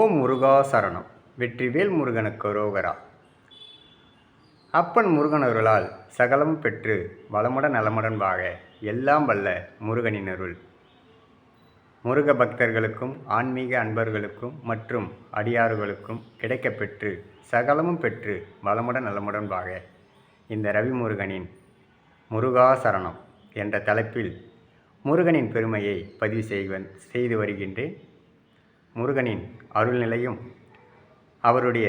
ஓம் முருகா சரணம். வெற்றிவேல் முருகனுக்கு ரோகரா. அப்பன் முருகன் அருளால் சகலம் பெற்று வளமுடன் நலமுடன் வாக எல்லாம் வல்ல முருகனின் அருள். முருக பக்தர்களுக்கும் ஆன்மீக அன்பர்களுக்கும் மற்றும் அடியாறுகளுக்கும் கிடைக்கப் பெற்று சகலமும் பெற்று வளமுடன் நலமுடன் வாக இந்த ரவி முருகனின் முருகா சரணம் என்ற தலைப்பில் முருகனின் பெருமையை பதிவு செய்வன் செய்து வருகின்றேன். முருகனின் அருள்நிலையும் அவருடைய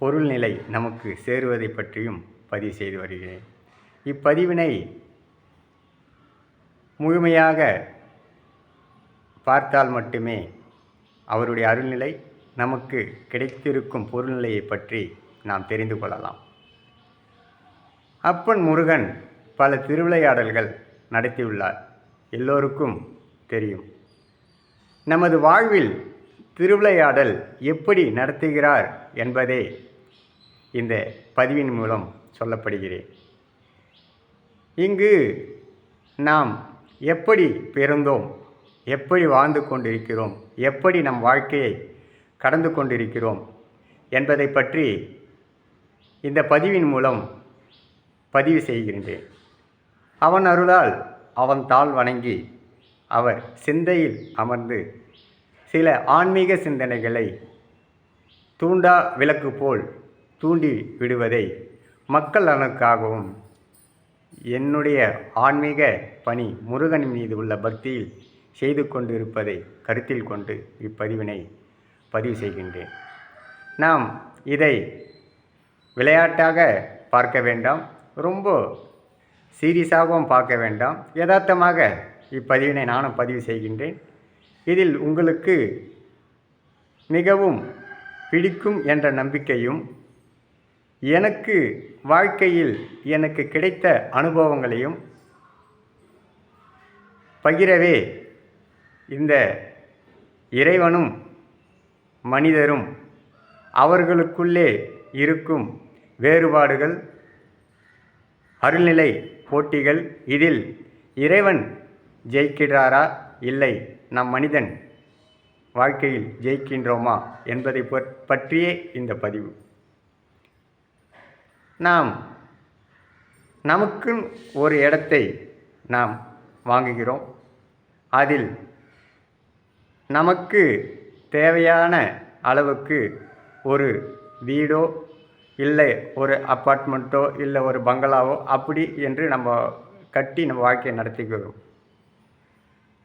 பொருள்நிலை நமக்கு சேருவதை பற்றியும் பதிவு செய்து வருகிறேன். இப்பதிவினை முழுமையாக பார்த்தால் மட்டுமே அவருடைய அருள்நிலை நமக்கு கிடைத்திருக்கும் பொருள்நிலையை பற்றி நாம் தெரிந்து கொள்ளலாம். அப்பன் முருகன் பல திருவிளையாடல்கள் நடத்தியுள்ளார். எல்லோருக்கும் தெரியும். நமது வாழ்வில் திருவிளையாடல் எப்படி நடத்துகிறார் என்பதே இந்த பதிவின் மூலம் சொல்லப்படுகிறேன். இங்கு நாம் எப்படி பிறந்தோம் எப்படி வாழ்ந்து கொண்டிருக்கிறோம் எப்படி நம் வாழ்க்கையை கடந்து கொண்டிருக்கிறோம் என்பதை பற்றி இந்த பதிவின் மூலம் பதிவு செய்கின்றேன். அவன் அருளால் அவன் தாள் வணங்கி அவர் சிந்தையில் அமர்ந்து சில ஆன்மீக சிந்தனைகளை தூண்டா விளக்கு போல் தூண்டி விடுவதை மக்கள் நலனுக்காகவும் என்னுடைய ஆன்மீக பணி முருகன் மீது உள்ள பக்தியில் செய்து கொண்டிருப்பதை கருத்தில் கொண்டு இப்பதிவினை பதிவு செய்கின்றேன். நாம் இதை விளையாட்டாக பார்க்க வேண்டாம். ரொம்ப சீரியஸாகவும் பார்க்க வேண்டாம். யதார்த்தமாக இப்பதிவினை நானும் பதிவு செய்கின்றேன். இதில் உங்களுக்கு மிகவும் பிடிக்கும் என்ற நம்பிக்கையும் எனக்கு வாழ்க்கையில் எனக்கு கிடைத்த அனுபவங்களையும் பகிரவே இந்த இறைவனும் மனிதரும் அவர்களுக்குள்ளே இருக்கும் வேறுபாடுகள் அருள்நிலை போட்டிகள் இதில் இறைவன் ஜெயிக்கிறாரா? இல்லை. நம் மனிதன் வாழ்க்கையில் ஜெயிக்கின்றோமா? என்பதை பற்- பற்றியே இந்த பதிவு. நாம் நமக்கு ஒரு இடத்தை நாம் வாங்குகிறோம். அதில் நமக்கு தேவையான அளவுக்கு ஒரு வீடோ இல்லை ஒரு அப்பார்ட்மெண்ட்டோ இல்லை ஒரு பங்களாவோ அப்படி என்று நம்ம கட்டி நம்ம வாழ்க்கையை நடத்திக்கிறோம்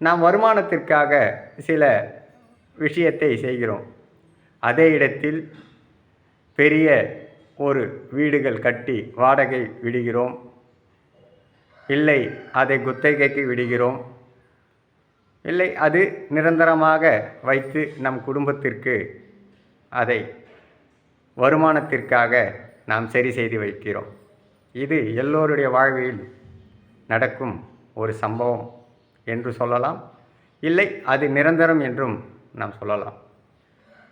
நாம் வருமானத்திற்காக சில விஷயத்தை செய்கிறோம். அதே இடத்தில் பெரிய ஒரு வீடுகள் கட்டி வாடகை விடுகிறோம். இல்லை அதை குத்தகைக்கு விடுகிறோம். இல்லை அது நிரந்தரமாக வைத்து நம் குடும்பத்திற்கு அதை வருமானத்திற்காக நாம் சரி செய்து வைக்கிறோம். இது எல்லோருடைய வாழ்வில் நடக்கும் ஒரு சம்பவம் என்று சொல்லலாம். இல்லை அது நிரந்தரம் என்றும் நாம் சொல்லலாம்.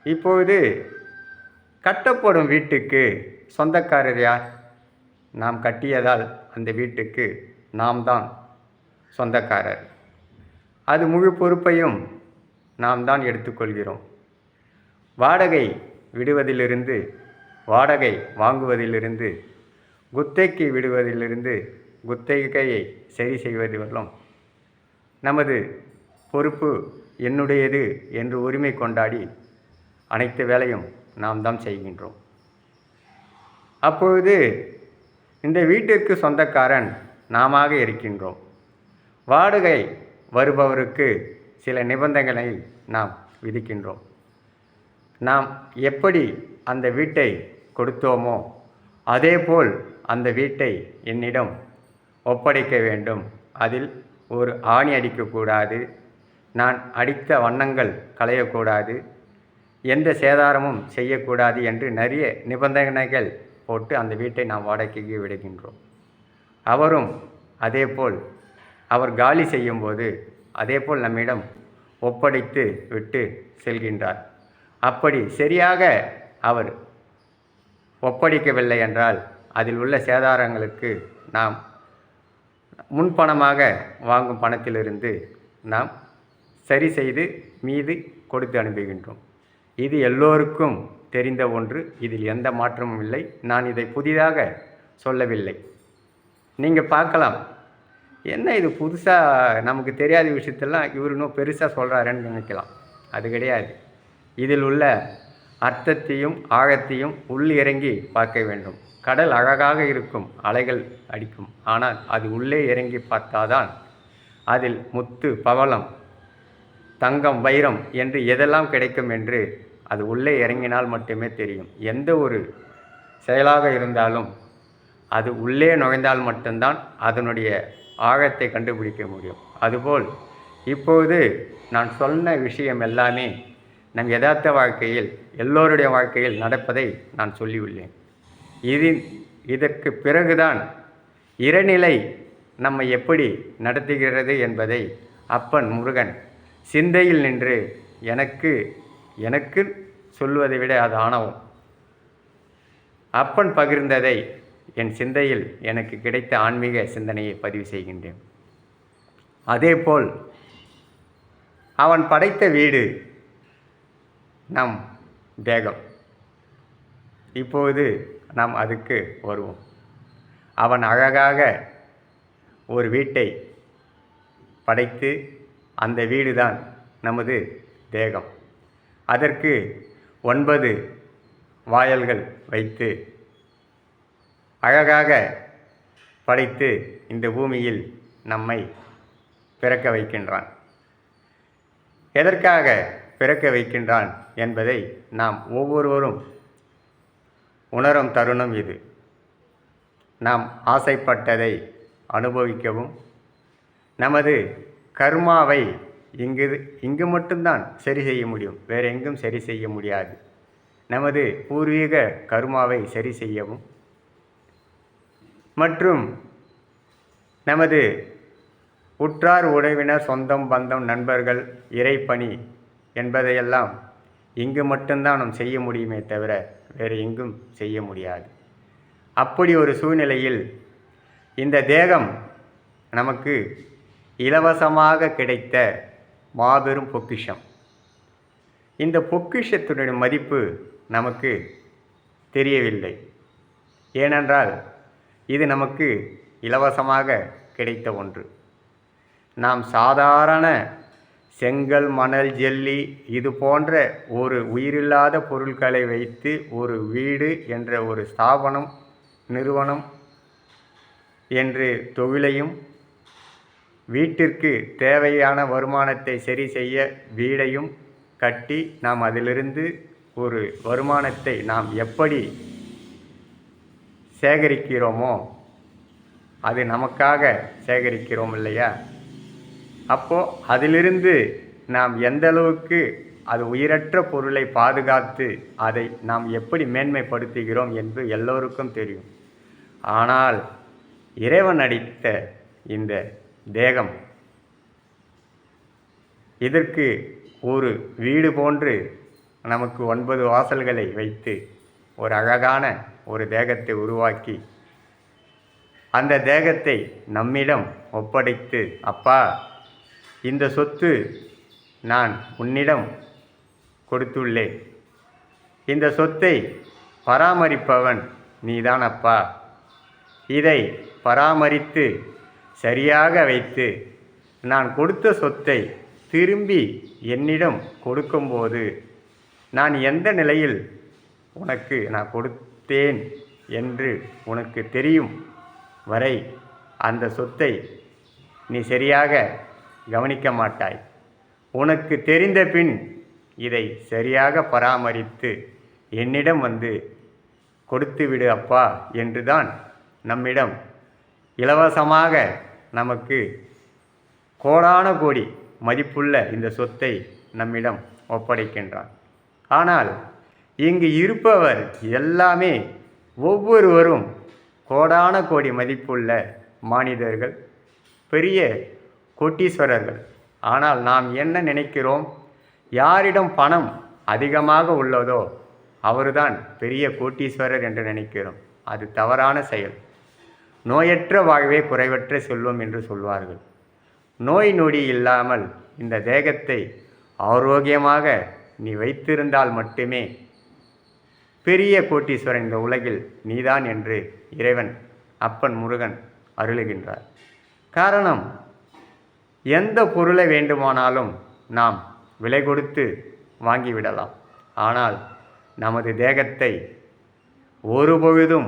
இப்பொழுது கட்டப்படும் வீட்டுக்கு சொந்தக்காரர் யார்? நாம் கட்டியதால் அந்த வீட்டுக்கு நாம் தான் சொந்தக்காரர். அது முழு பொறுப்பையும் நாம் தான் எடுத்துக்கொள்கிறோம். வாடகை விடுவதிலிருந்து வாடகை வாங்குவதிலிருந்து குத்தகைக்கு விடுவதிலிருந்து குத்தகையை சரி செய்வது நமது பொறுப்பு என்னுடையது என்று உரிமை கொண்டாடி அனைத்து வேலையும் நாம் தான் செய்கின்றோம். அப்பொழுது இந்த வீட்டிற்கு சொந்தக்காரன் நாமாக இருக்கின்றோம். வாடகை வருபவருக்கு சில நிபந்தனைகளை நாம் விதிக்கின்றோம். நாம் எப்படி அந்த வீட்டை கொடுத்தோமோ அதேபோல் அந்த வீட்டை என்னிடம் ஒப்படைக்க வேண்டும். அதில் ஒரு ஆணி அடிக்கக்கூடாது நான் அடித்த வண்ணங்கள் களையக்கூடாது எந்த சேதாரமும் செய்யக்கூடாது என்று நிறைய நிபந்தனைகள் போட்டு அந்த வீட்டை நாம் வாடகைக்கு விடுகின்றோம். அவரும் அதேபோல் அவர் காலி செய்யும்போது அதேபோல் நம்மிடம் ஒப்படைத்து விட்டு செல்கின்றார். அப்படி சரியாக அவர் ஒப்படைக்கவில்லை என்றால் அதில் உள்ள சேதாரங்களுக்கு நாம் முன்பணமாக வாங்கும் பணத்திலிருந்து நாம் சரி செய்து மீது கொடுத்து அனுப்புகின்றோம். இது எல்லோருக்கும் தெரிந்த ஒன்று. இதில் எந்த மாற்றமும் இல்லை. நான் இதை புதிதாக சொல்லவில்லை. நீங்கள் பார்க்கலாம். என்ன இது புதுசாக நமக்கு தெரியாத விஷயத்தெல்லாம் இவர் இன்னும் பெருசாக சொல்கிறாருன்னு நினைக்கலாம். அது கிடையாது. இதில் உள்ள அர்த்தத்தையும் ஆழத்தையும் உள்ளிறங்கி பார்க்க வேண்டும். கடல் அழகாக இருக்கும் அலைகள் அடிக்கும். ஆனால் அது உள்ளே இறங்கி பார்த்தாதான் அதில் முத்து பவளம் தங்கம் வைரம் என்று எதெல்லாம் கிடைக்கும் என்று அது உள்ளே இறங்கினால் மட்டுமே தெரியும். எந்த ஒரு செயலாக இருந்தாலும் அது உள்ளே நுழைந்தால் மட்டும்தான் அதனுடைய ஆழத்தை கண்டுபிடிக்க முடியும். அதுபோல் இப்போது நான் சொன்ன விஷயம் எல்லாமே நம் யதார்த்த வாழ்க்கையில் எல்லோருடைய வாழ்க்கையில் நடப்பதை நான் சொல்லியுள்ளேன். இது இதற்கு பிறகுதான் இறநிலை நம்மை எப்படி நடத்துகிறது என்பதை அப்பன் முருகன் சிந்தையில் நின்று எனக்கு எனக்கு சொல்வதை விட அது ஆணவம். அப்பன் பகிர்ந்ததை என் சிந்தையில் எனக்கு கிடைத்த ஆன்மீக சிந்தனையை பதிவு செய்கின்றேன். அதேபோல் அவன் படைத்த வீடு நம் தேகம். இப்போது நாம் அதுக்கு வருவோம். அவன் அழகாக ஒரு வீட்டை படைத்து அந்த வீடு தான் நமது தேகம். அதற்கு ஒன்பது வாயல்கள் வைத்து அழகாக படைத்து இந்த பூமியில் நம்மை பிறக்க வைக்கின்றான். எதற்காக பிறக்க வைக்கின்றான் என்பதை நாம் ஒவ்வொருவரும் உணரும் தருணம் இது. நாம் ஆசைப்பட்டதை அனுபவிக்கவும். நமது கர்மாவை இங்கு இங்கு மட்டும்தான் சரி செய்ய முடியும். வேறு எங்கும் சரி செய்ய முடியாது. நமது பூர்வீக கர்மாவை சரி செய்யவும். மற்றும் நமது உற்றார் உறவினர் சொந்தம் பந்தம் நண்பர்கள் இறைப்பணி என்பதையெல்லாம் இங்கு மட்டும்தான் நாம் செய்ய முடியுமே தவிர வேறு எங்கும் செய்ய முடியாது. அப்படி ஒரு சூழ்நிலையில் இந்த தேகம் நமக்கு இலவசமாக கிடைத்த மாபெரும் பொக்கிஷம். இந்த பொக்கிஷத்தினுடைய மதிப்பு நமக்கு தெரியவில்லை. ஏனென்றால் இது நமக்கு இலவசமாக கிடைத்த ஒன்று. நாம் சாதாரண செங்கல் மணல் ஜெல்லி இது போன்ற ஒரு உயிரில்லாத பொருட்களை வைத்து ஒரு வீடு என்ற ஒரு ஸ்தாபனம் நிறுவனம் என்று தொழிலையும் வீட்டிற்கு தேவையான வருமானத்தை சரி செய்ய வீடையும் கட்டி நாம் அதிலிருந்து ஒரு வருமானத்தை நாம் எப்படி சேகரிக்கிறோமோ அது நமக்காக சேகரிக்கிறோம் இல்லையா? அப்போது அதிலிருந்து நாம் எந்த அளவுக்கு அது உயிரற்ற பொருளை பாதுகாத்து அதை நாம் எப்படி மேன்மைப்படுத்துகிறோம் என்று எல்லோருக்கும் தெரியும். ஆனால் இறைவன் அடித்த இந்த தேகம் இதற்கு ஒரு வீடு போன்று நமக்கு ஒன்பது வாசல்களை வைத்து ஒரு அழகான ஒரு தேகத்தை உருவாக்கி அந்த தேகத்தை நம்மிடம் ஒப்படைத்து அப்பா இந்த சொத்து நான் உன்னிடம் கொடுத்துள்ளேன். இந்த சொத்தை பராமரிப்பவன் நீதான் அப்பா இதை பராமரித்து சரியாக வைத்து நான் கொடுத்த சொத்தை திரும்பி என்னிடம் கொடுக்கும்போது நான் எந்த நிலையில் உனக்கு நான் கொடுத்தேன் என்று உனக்கு தெரியும் வரை அந்த சொத்தை நீ சரியாக கவனிக்க மாட்டாய் உனக்கு தெரிந்த பின் இதை சரியாக பராமரித்து என்னிடம் வந்து கொடுத்துவிடு அப்பா என்றுதான் நம்மிடம் இலவசமாக நமக்கு கோடான கோடி மதிப்புள்ள இந்த சொத்தை நம்மிடம் ஒப்படைக்கின்றான். ஆனால் இங்கு இருப்பவர் எல்லாமே ஒவ்வொருவரும் கோடான கோடி மதிப்புள்ள மானிடர்கள் பெரிய கோட்டீஸ்வரர்கள். ஆனால் நாம் என்ன நினைக்கிறோம்? யாரிடம் பணம் அதிகமாக உள்ளதோ அவர்தான் பெரிய கோட்டீஸ்வரர் என்று நினைக்கிறோம். அது தவறான செயல். நோயற்ற வாழ்வே குறைவற்ற செல்வம் என்று சொல்வார்கள். நோய் நொடி இல்லாமல் இந்த தேகத்தை ஆரோக்கியமாக நீ வைத்திருந்தால் மட்டுமே பெரிய கோட்டீஸ்வரன் இந்த உலகில் நீதான் என்று இறைவன் அப்பன் முருகன் அருளுகின்றார். காரணம் எந்த பொருளை வேண்டுமானாலும் நாம் விலை கொடுத்து வாங்கிவிடலாம். ஆனால் நமது தேகத்தை ஒருபொழுதும்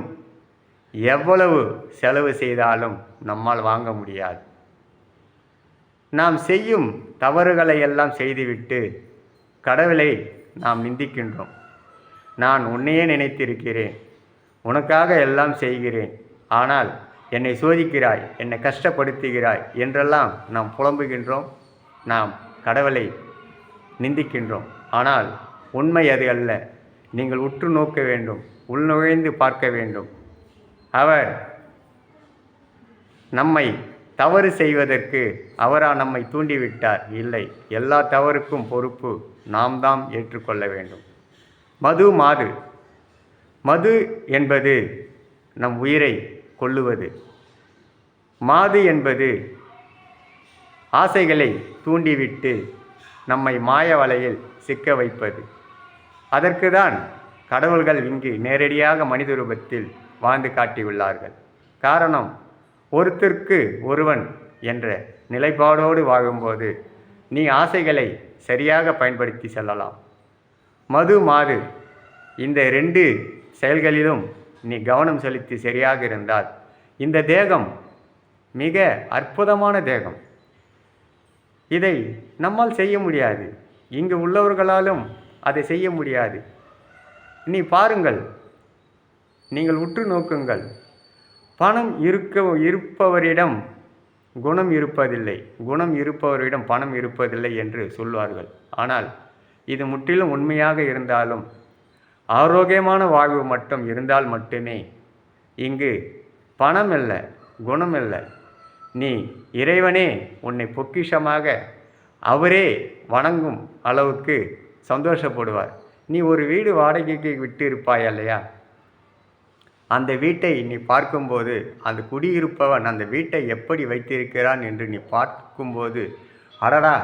எவ்வளவு செலவு செய்தாலும் நம்மால் வாங்க முடியாது. நாம் செய்யும் தவறுகளை எல்லாம் செய்துவிட்டு கடவுளை நாம் நிந்திக்கின்றோம். நான் உன்னையே நினைத்திருக்கிறேன். உனக்காக எல்லாம் செய்கிறேன். ஆனால் என்னை சோதிக்கிறாய் என்னை கஷ்டப்படுத்துகிறாய் என்றெல்லாம் நாம் புலம்புகின்றோம். நாம் கடவுளை நிந்திக்கின்றோம். ஆனால் உண்மை அது அல்ல. நீங்கள் உற்று நோக்க வேண்டும் உள்நுழைந்து பார்க்க வேண்டும். அவர் நம்மை தவறு செய்வதற்கு அவரா நம்மை தூண்டிவிட்டார். இல்லை எல்லா தவறுக்கும் பொறுப்பு நாம் தான் ஏற்றுக்கொள்ள வேண்டும். மது மாது. மது என்பது நம் உயிரை கொள்ளுவது. மாது என்பது ஆசைகளை தூண்டிவிட்டு நம்மை மாய வலையில் சிக்க வைப்பது. அதற்கு தான் கடவுள்கள் இங்கு நேரடியாக மனித ரூபத்தில் வாழ்ந்து காட்டியுள்ளார்கள். காரணம் ஒருத்தருக்கு ஒருவன் என்ற நிலைப்பாடோடு வாழும்போது நீ ஆசைகளை சரியாக பயன்படுத்தி செல்லலாம். மது மாது இந்த ரெண்டு செயல்களிலும் நீ கவனம் செலுத்தி சரியாக இருந்தால். இந்த தேகம் மிக அற்புதமான தேகம். இதை நம்மால் செய்ய முடியாது. இங்கு உள்ளவர்களாலும் அதை செய்ய முடியாது. நீ பாருங்கள். நீங்கள் உற்று நோக்குங்கள். பணம் இருக்க இருப்பவரிடம் குணம் இருப்பதில்லை. குணம் இருப்பவரிடம் பணம் இருப்பதில்லை என்று சொல்வார்கள். ஆனால் இது முற்றிலும் உண்மையாக இருந்தாலும் ஆரோக்கியமான வாழ்வு மட்டும் இருந்தால் மட்டுமே. இங்கு பணம் இல்லை குணம் இல்லை நீ இறைவனே உன்னை பொக்கிஷமாக அவரே வணங்கும் அளவுக்கு சந்தோஷப்படுவார். நீ ஒரு வீடு வாடகைக்கு விட்டு இருப்பாய் இல்லையா அந்த வீட்டை நீ பார்க்கும்போது அந்த குடியிருப்பவன் அந்த வீட்டை எப்படி வைத்திருக்கிறான் என்று நீ பார்க்கும்போது அடடா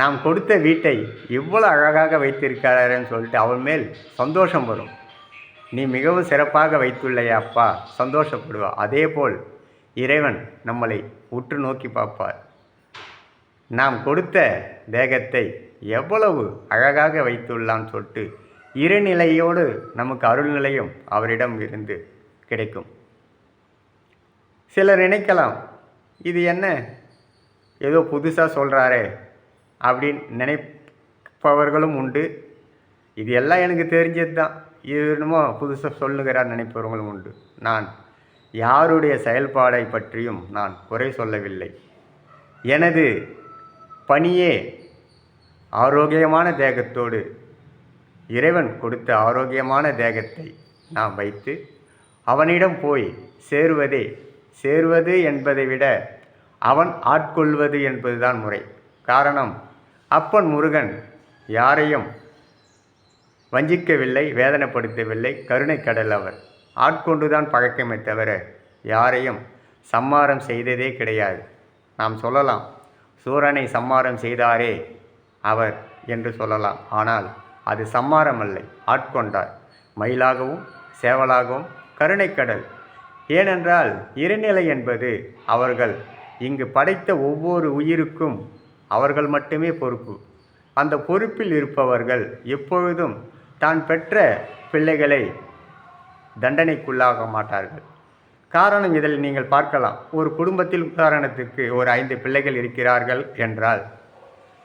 நாம் கொடுத்த வீட்டை இவ்வளோ அழகாக வைத்திருக்கிறாரன்னு சொல்லிட்டு அவன் மேல் சந்தோஷம் வரும். நீ மிகவும் சிறப்பாக வைத்துள்ளையா அப்பா சந்தோஷப்படுவா. அதேபோல் இறைவன் நம்மளை உற்று நோக்கி பார்ப்பார். நாம் கொடுத்த தேகத்தை எவ்வளவு அழகாக வைத்துள்ளான்னு சொல்லிட்டு இருநிலையோடு நமக்கு அருள்நிலையும் அவரிடம் இருந்து கிடைக்கும். சிலர் நினைக்கலாம் இது என்ன? ஏதோ புதுசாக சொல்கிறாரே அப்படின்னு நினைப்பவர்களும் உண்டு. இது எல்லாம் எனக்கு தெரிஞ்சது தான் இது என்னமோ புதுசாக சொல்லுகிறார் நினைப்பவர்களும் உண்டு. நான் யாருடைய செயல்பாடை பற்றியும் நான் குறை சொல்லவில்லை. எனது பணியே ஆரோக்கியமான தேகத்தோடு இறைவன் கொடுத்த ஆரோக்கியமான தேகத்தை நாம் வைத்து அவனிடம் போய் சேருவதே சேருவது என்பதை விட அவன் ஆட்கொள்வது என்பதுதான் முறை. காரணம் அப்பன் முருகன் யாரையும் வஞ்சிக்கவில்லை வேதனைப்படுத்தவில்லை கருணை கடல் அவர். ஆட்கொண்டுதான் பழக்கமே தவிர யாரையும் சம்மாரம் செய்ததே கிடையாது. நாம் சொல்லலாம் சூரனை சம்மாரம் செய்தாரே அவர் என்று சொல்லலாம். ஆனால் அது சம்மாரம் அல்லை ஆட்கொண்டார். மயிலாகவும் சேவலாகவும் கருணைக்கடல் ஏனென்றால் இருநிலை என்பது அவர்கள் இங்கு படைத்த ஒவ்வொரு உயிருக்கும் அவர்கள் மட்டுமே பொறுப்பு. அந்த பொறுப்பில் இருப்பவர்கள் எப்பொழுதும் தான் பெற்ற பிள்ளைகளை தண்டனைக்குள்ளாக மாட்டார்கள். காரணம் இதில் நீங்கள் பார்க்கலாம். ஒரு குடும்பத்தில் உதாரணத்துக்கு ஒரு ஐந்து பிள்ளைகள் இருக்கிறார்கள் என்றால்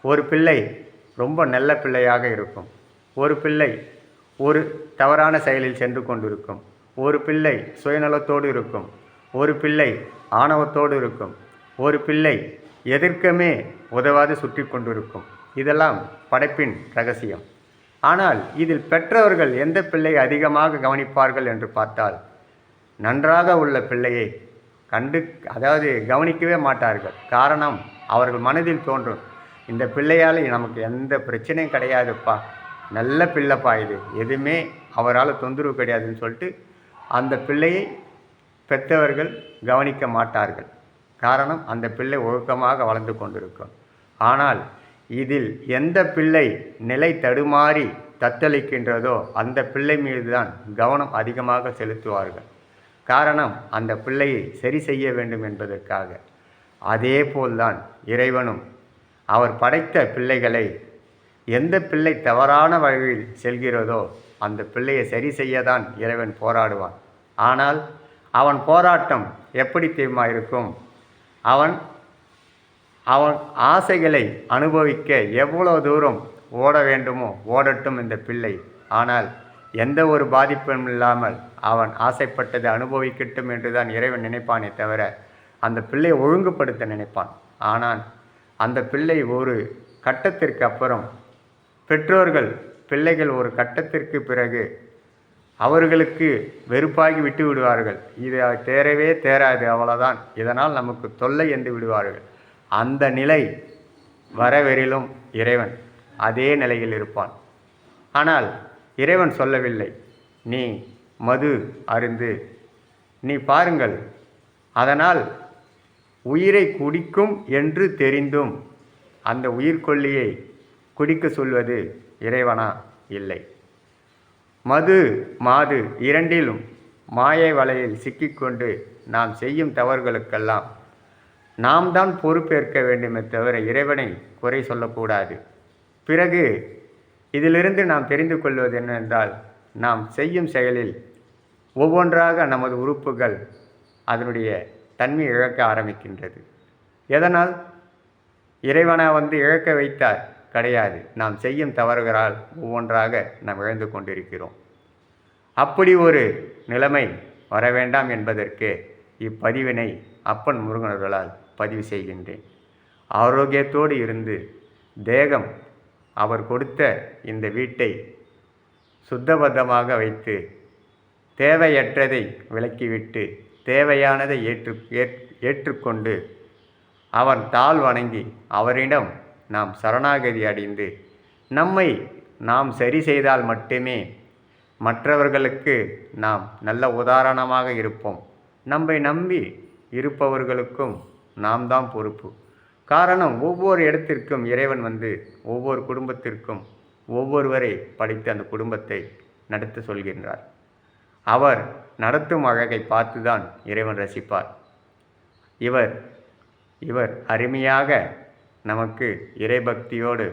ஒரு பிள்ளை ரொம்ப நல்ல பிள்ளையாக இருக்கும். ஒரு பிள்ளை ஒரு தவறான செயலில் சென்று கொண்டிருக்கும். ஒரு பிள்ளை சுயநலத்தோடு இருக்கும். ஒரு பிள்ளை ஆணவத்தோடு இருக்கும். ஒரு பிள்ளை எதற்குமே உதவாது சுற்றி கொண்டிருக்கும். இதெல்லாம் படைப்பின் ரகசியம். ஆனால் இதில் பெற்றவர்கள் எந்த பிள்ளை அதிகமாக கவனிப்பார்கள் என்று பார்த்தால் நன்றாக உள்ள பிள்ளையை கண்டு அதாவது கவனிக்கவே மாட்டார்கள். காரணம் அவர்கள் மனதில் தோன்றும். இந்த பிள்ளையால் நமக்கு எந்த பிரச்சனையும் கிடையாதுப்பா. நல்ல பிள்ளைப்பா இது. எதுவுமே அவரால் தொந்தரவு கிடையாதுன்னு சொல்லிட்டு அந்த பிள்ளையை பெற்றவர்கள் கவனிக்க மாட்டார்கள். காரணம் அந்த பிள்ளை ஒழுக்கமாக வளர்ந்து கொண்டிருக்கும். ஆனால் இதில் எந்த பிள்ளை நிலை தடுமாறி தத்தளிக்கின்றதோ அந்த பிள்ளை மீதுதான் கவனம் அதிகமாக செலுத்துவார்கள். காரணம் அந்த பிள்ளையை சரி செய்ய வேண்டும் என்பதற்காக. அதே போல்தான் இறைவனும் அவர் படைத்த பிள்ளைகளை எந்த பிள்ளை தவறான வழியில் செல்கிறதோ அந்த பிள்ளையை சரி செய்யதான் இறைவன் போராடுவான். ஆனால் அவன் போராட்டம் எப்படி தெரியுமா இருக்கும்? அவன் அவன் ஆசைகளை அனுபவிக்க எவ்வளவு தூரம் ஓட வேண்டுமோ ஓடட்டும் இந்த பிள்ளை. ஆனால் எந்த ஒரு பாதிப்பும் இல்லாமல் அவன் ஆசைப்பட்டதை அனுபவிக்கட்டும் என்றுதான் இறைவன் நினைப்பானே தவிர அந்த பிள்ளையை ஒழுங்குபடுத்த நினைப்பான். ஆனால் அந்த பிள்ளை ஒரு கட்டத்திற்கு அப்புறம் பெற்றோர்கள் பிள்ளைகள் ஒரு கட்டத்திற்கு பிறகு அவர்களுக்கு வெறுப்பாகி விட்டு விடுவார்கள். இது தேரவே தேராது அவ்வளோதான் இதனால் நமக்கு தொல்லை என்று விடுவார்கள். அந்த நிலை வரவெறிலும் இறைவன் அதே நிலையில் இருப்பான். ஆனால் இறைவன் சொல்லவில்லை. நீ மது அருந்து நீ பாருங்கள் அதனால் உயிரை குடிக்கும் என்று தெரிந்தும் அந்த உயிர்கொல்லியை குடிக்க சொல்வது இறைவனா? இல்லை. மது மாது இரண்டிலும் மாயை வலையில் சிக்கிக்கொண்டு நாம் செய்யும் தவறுகளுக்கெல்லாம் நாம் தான் பொறுப்பேற்க வேண்டுமே தவிர இறைவனை குறை சொல்லக்கூடாது. பிறகு இதிலிருந்து நாம் தெரிந்து கொள்வது என்னவென்றால் நாம் செய்யும் செயலில் ஒவ்வொன்றாக நமது உறுப்புகள் அதனுடைய தன்மை இழக்க ஆரம்பிக்கின்றது. எதனால்? இறைவனை வந்து இழக்க வைத்தார். கிடையாது. நாம் செய்யும் தவறுகளால் ஒவ்வொன்றாக நாம் இழந்து கொண்டிருக்கிறோம். அப்படி ஒரு நிலைமை வர வேண்டாம் என்பதற்கு இப்பதிவினை அப்பன் முருகனர்களால் பதிவு செய்கின்றேன். ஆரோக்கியத்தோடு இருந்து தேகம் அவர் கொடுத்த இந்த வீட்டை சுத்தபத்தமாக வைத்து தேவையற்றதை விலக்கிவிட்டு தேவையானதை ஏற்று ஏற்- ஏற்றுக்கொண்டு அவன் தாழ் வணங்கி அவரிடம் நாம் சரணாகதி அடைந்து நம்மை நாம் சரி செய்தால் மட்டுமே மற்றவர்களுக்கு நாம் நல்ல உதாரணமாக இருப்போம். நம்மை நம்பி இருப்பவர்களுக்கும் நாம் தான் பொறுப்பு. காரணம் ஒவ்வொரு இடத்திற்கும் இறைவன் வந்து ஒவ்வொரு குடும்பத்திற்கும் ஒவ்வொருவரை படித்து அந்த குடும்பத்தை நடத்த சொல்கின்றார். அவர் நடத்தும் அழகை பார்த்துதான் இறைவன் ரசிப்பார். இவர் இவர் அருமையாக நமக்கு இறைபக்தியோடு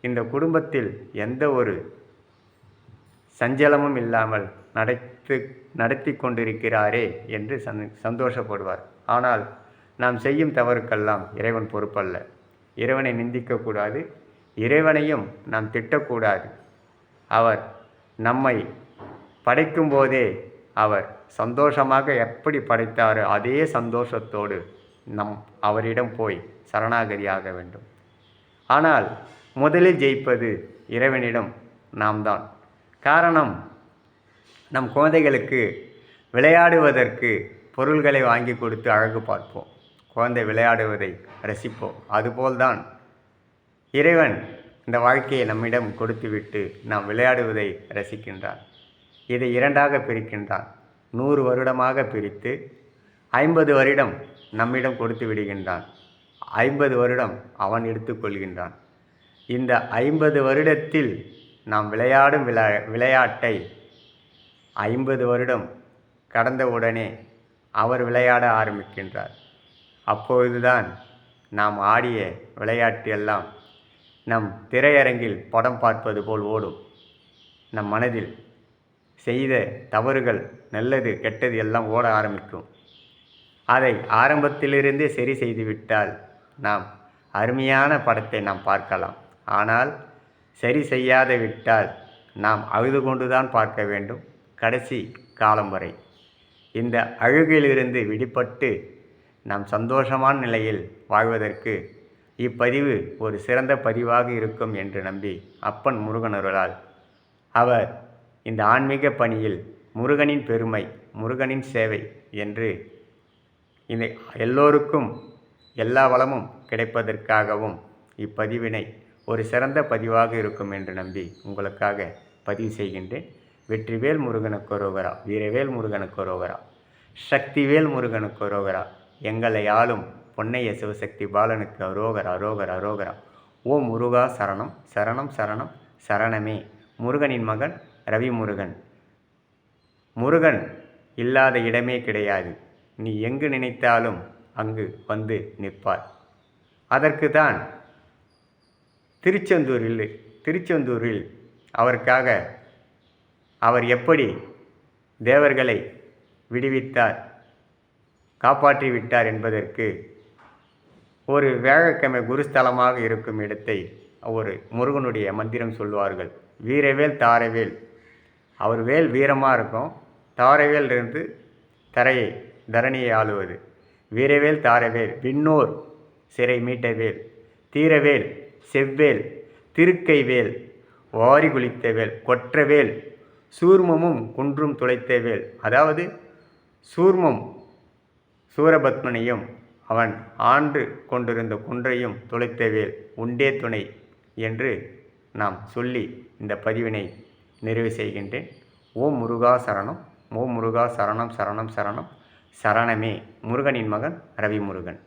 இந்த குடும்பத்தில் எந்த ஒரு சஞ்சலமும் இல்லாமல் நடத்து நடத்தி கொண்டிருக்கிறாரே என்று சந் சந்தோஷப்படுவார். ஆனால் நாம் செய்யும் தவறுக்கெல்லாம் இறைவன் பொறுப்பல்ல. இறைவனை நிந்திக்கக்கூடாது. இறைவனையும் நாம் திட்டக்கூடாது. அவர் நம்மை படைக்கும் போதே அவர் சந்தோஷமாக எப்படி படைத்தாரோ அதே சந்தோஷத்தோடு நம் அவரிடம் போய் சரணாகதியாக வேண்டும். ஆனால் முதலில் ஜெயிப்பது இறைவனிடம் நாம் தான் காரணம் நம் குழந்தைகளுக்கு விளையாடுவதற்கு பொருள்களை வாங்கி கொடுத்து அழகு பார்ப்போம். குழந்தை விளையாடுவதை ரசிப்போம். அதுபோல்தான் இறைவன் இந்த வாழ்க்கையை நம்மிடம் கொடுத்துவிட்டு நாம் விளையாடுவதை ரசிக்கின்றான். இதை இரண்டாக பிரிக்கின்றான். நூறு வருடமாக பிரித்து ஐம்பது வருடம் நம்மிடம் கொடுத்து விடுகின்றான். ஐம்பது வருடம் அவன் எடுத்துக்கொள்கின்றான் இந்த ஐம்பது வருடத்தில் நாம் விளையாடும் விளா விளையாட்டை ஐம்பது வருடம் கடந்தவுடனே அவர் விளையாட ஆரம்பிக்கின்றார். அப்பொழுதுதான் நாம் ஆடிய விளையாட்டு எல்லாம் நம் திரையரங்கில் படம் பார்ப்பது போல் ஓடும். நம் மனதில் செய்த தவறுகள் நல்லது கெட்டது எல்லாம் ஓட ஆரம்பிக்கும். அதை ஆரம்பத்திலிருந்தே சரி செய்துவிட்டால் நாம் அருமையான படத்தை நாம் பார்க்கலாம். ஆனால் சரி செய்யாத விட்டால் நாம் அழுது கொண்டுதான் பார்க்க வேண்டும். கடைசி காலம் வரை. இந்த அழுகிலிருந்து விடுபட்டு நாம் சந்தோஷமான நிலையில் வாழ்வதற்கு இப்பதிவு ஒரு சிறந்த பதிவாக இருக்கும் என்று நம்பி அப்பன் முருகனருளால் அவர் இந்த ஆன்மீக பணியில் முருகனின் பெருமை முருகனின் சேவை என்று இந்த எல்லோருக்கும் எல்லா வளமும் கிடைப்பதற்காகவும் இப்பதிவினை ஒரு சிறந்த பதிவாக இருக்கும் என்று நம்பி உங்களுக்காக பதிவு செய்கின்றேன். வெற்றிவேல் முருகனுக்கு ரோகரா வீரவேல் முருகனுக்கு ரோகரா சக்திவேல் முருகனுக்கு ரோகரா எங்களை ஆளும் பொன்னைய சிவசக்தி பாலனுக்கு அரோகரா அரோகரா அரோகரா. ஓ முருகா சரணம் சரணம் சரணம் சரணமே. முருகனின் மகன் ரவி முருகன் முருகன் இல்லாத இடமே கிடையாது. நீ எங்கு நினைத்தாலும் அங்கு வந்து நிற்பார் அதற்கு தான் திருச்செந்தூரில் திருச்செந்தூரில் அவருக்காக அவர் எப்படி தேவர்களை விடுவித்தார் காப்பாற்றி விட்டார் என்பதற்கு ஒரு வேழக்கிழமை குருஸ்தலமாக இருக்கும் இடத்தை ஒரு முருகனுடைய மந்திரம் சொல்வார்கள் வீரவேல் தாரவேல். அவர் வேல் வீரமாக இருக்கும். தாரவேல் இருந்து தரையை தரணியை ஆளுவது. வீரவேல் தாரவேல் விண்ணோர் சிறை மீட்டவேல் தீரவேல் செவ்வேல் திருக்கைவேல் வாரி குளித்தவேல் கொற்றவேல் சூர்மமும் குன்றும் துளைத்தவேல். அதாவது சூர்மம் சூரபத்மனையும் அவன் ஆண்டு கொண்டிருந்த குன்றையும் துளைத்தவேல் உண்டே துணை என்று நாம் சொல்லி இந்த பதிவினை நிறைவு செய்கின்றேன். ஓம் முருகா சரணம் ஓம் முருகா சரணம் சரணம் சரணம். சரணமே முருகனின் மகன் ரவி முருகன்